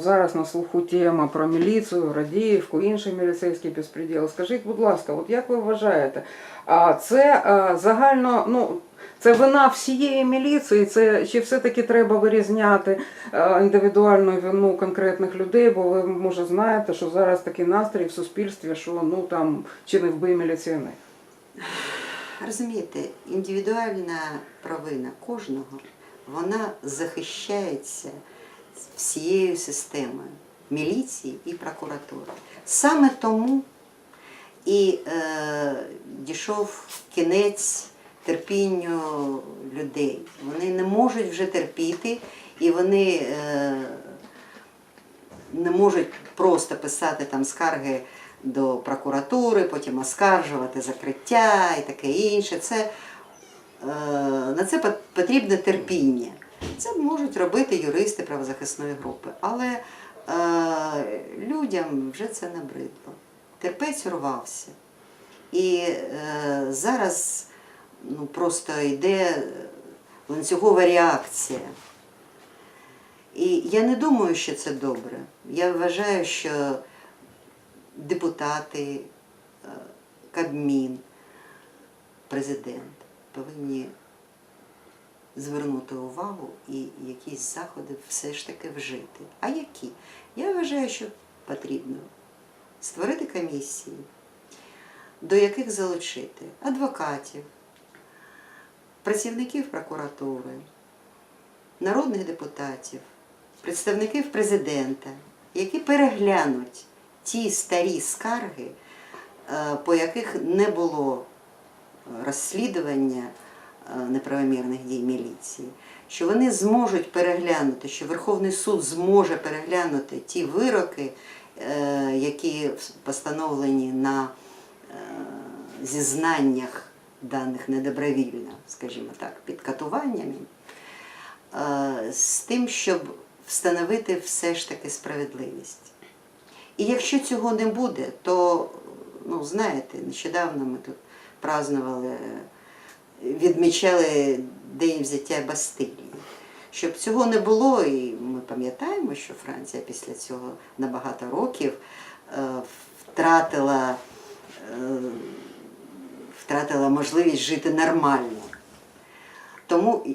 Зараз на слуху тема про міліцію, Радіївку, інший міліцейський безпреділ. Скажіть, будь ласка, от як ви вважаєте, це загально, ну це вина всієї міліції, це чи все-таки треба вирізняти індивідуальну вину конкретних людей? Бо ви може знаєте, що зараз такий настрій в суспільстві, що ну там чи не вбий міліціонер. Розумієте, індивідуальна провина кожного, вона захищається всією системою міліції і прокуратури. Саме тому і е, дійшов кінець терпінню людей. Вони не можуть вже терпіти, і вони е, не можуть просто писати там скарги до прокуратури, потім оскаржувати закриття і таке інше. Це, е, на це потрібне терпіння. Це можуть робити юристи правозахисної групи. Але е, людям вже це набридло. Терпець урвався. І е, зараз ну, просто йде ланцюгова реакція. І я не думаю, що це добре. Я вважаю, що депутати, е, Кабмін, президент повинні звернути увагу і якісь заходи все ж таки вжити. А які? Я вважаю, що потрібно створити комісії, до яких залучити адвокатів, працівників прокуратури, народних депутатів, представників президента, які переглянуть ті старі скарги, е, по яких не було е, розслідування неправомірних дій міліції, що вони зможуть переглянути, що Верховний суд зможе переглянути ті вироки, е, які постановлені на е, зізнаннях даних недобровільно, скажімо так, під катуваннями, е, з тим, щоб встановити все ж таки справедливість. І якщо цього не буде, то, ну, знаєте, нещодавно ми тут празднували, відмічали День взяття Бастилії. Щоб цього не було, і ми пам'ятаємо, що Франція після цього на багато років е, втратила, е, втратила можливість жити нормально. Тому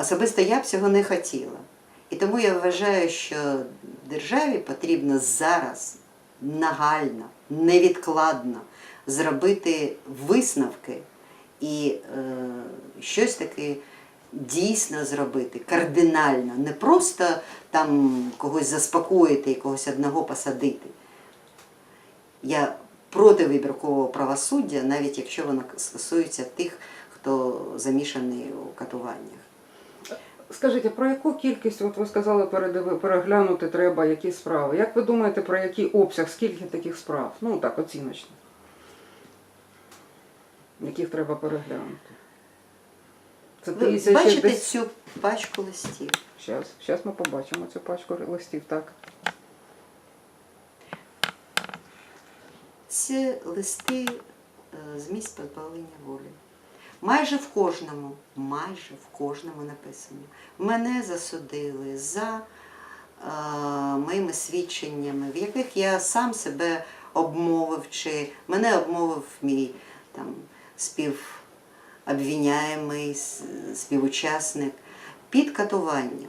особисто я б цього не хотіла. І тому я вважаю, що державі потрібно зараз нагально, невідкладно зробити висновки і е, щось таке дійсно зробити, кардинально, не просто там когось заспокоїти і когось одного посадити. Я проти вибіркового правосуддя, навіть якщо воно стосується тих, хто замішаний у катуваннях. Скажіть, а про яку кількість, от ви сказали, переглянути треба які справи? Як ви думаєте, про який обсяг, скільки таких справ? Ну так, оціночно. Яких треба переглянути? Це Ви тисячі бачите десь. цю пачку листів? Щас, щас ми побачимо цю пачку листів, так. Це листи е, з місць позбавлення волі. Майже в кожному, майже в кожному написано. Мене засудили за е, моїми свідченнями, в яких я сам себе обмовив, чи мене обмовив мій там, співобвіняємий, співучасник під катуваннями.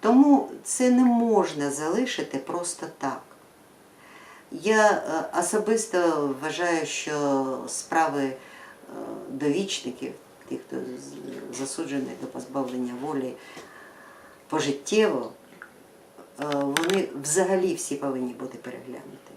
Тому це не можна залишити просто так. Я е, особисто вважаю, що справи е, довічників, тих, хто засуджений до позбавлення волі пожиттєво, е, вони взагалі всі повинні бути переглянуті.